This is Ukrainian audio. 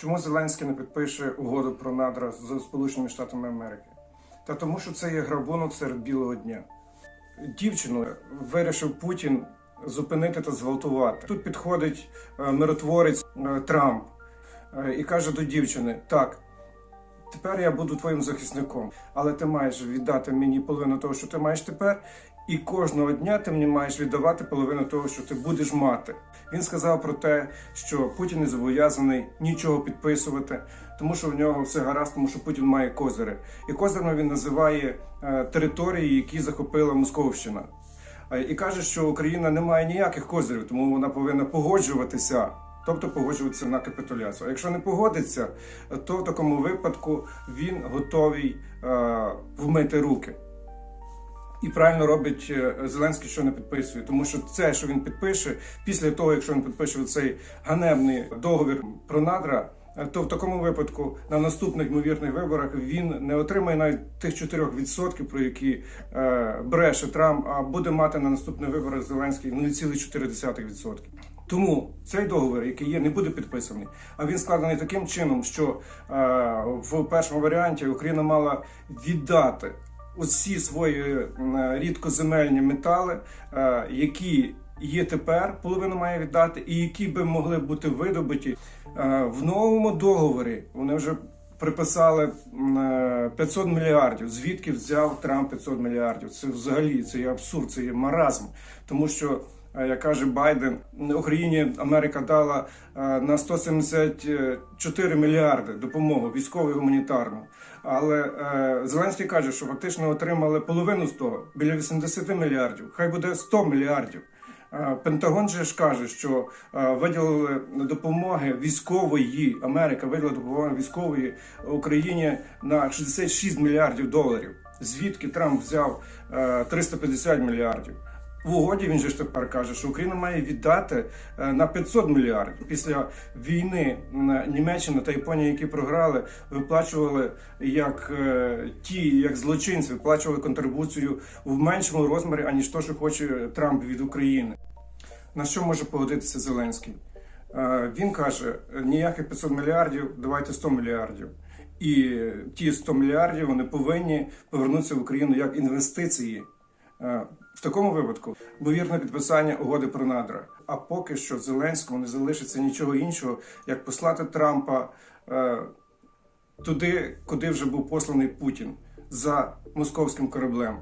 Чому Зеленський не підпише угоду про надра з Сполученими Штатами Америки? Та тому, що це є грабунок серед білого дня. Дівчину вирішив Путін зупинити та зґвалтувати. Тут підходить е, миротворець е, Трамп е, і каже до дівчини: так. Тепер я буду твоїм захисником, але ти маєш віддати мені половину того, що ти маєш тепер, і кожного дня ти мені маєш віддавати половину того, що ти будеш мати. Він сказав про те, що Путін не зобов'язаний нічого підписувати, тому що в нього все гаразд, тому що Путін має козири. І козирами він називає е, території, які захопила Московщина. Е, І каже, що Україна не має ніяких козирів, тому вона повинна погоджуватися. Тобто погоджуватися на капітуляцію. А якщо не погодиться, то в такому випадку він готовий е, вмити руки. І правильно робить е, Зеленський, що не підписує, тому що це, що він підпише, після того, якщо він підпише цей ганебний договір про надра, е, то в такому випадку на наступних ймовірних виборах він не отримає навіть тих 4%, про які е, бреше Трамп, а буде мати на наступних виборах Зеленський 0,4%. Тому цей договір, який є, не буде підписаний. А він складений таким чином, що е, в першому варіанті Україна мала віддати усі свої м, рідкоземельні метали, е, які є тепер, половину має віддати, і які би могли бути видобуті Е, в новому договорі. Вони вже приписали м, е, 500 мільярдів. Звідки взяв Трамп 500 мільярдів? Це взагалі це є абсурд, це є маразм, тому що. Як каже Байден, Україні Америка дала е, на 174 мільярди допомогу військову і гуманітарну. Але е, Зеленський каже, що фактично отримали половину з того, біля 80 мільярдів. Хай буде 100 мільярдів. Е, Пентагон же ж каже, що виділили допомоги військової Америка виділила допомоги військової Україні на 66 мільярдів доларів. Звідки Трамп взяв е, 350 мільярдів? В угоді він же ж тепер каже, що Україна має віддати е, на 500 мільярдів. Після війни м, Німеччина та Японія, які програли, виплачували як е, ті, як злочинці, виплачували контрибуцію в меншому розмірі, аніж то, що хоче Трамп від України. На що може погодитися Зеленський? Е, Він каже: ніяких 500 мільярдів, давайте 100 мільярдів. І ті 100 мільярдів вони повинні повернутися в Україну як інвестиції. Е, В такому випадку ймовірне підписання угоди про надра. А поки що Зеленському не залишиться нічого іншого, як послати Трампа е, туди, куди вже був посланий Путін за московським кораблем.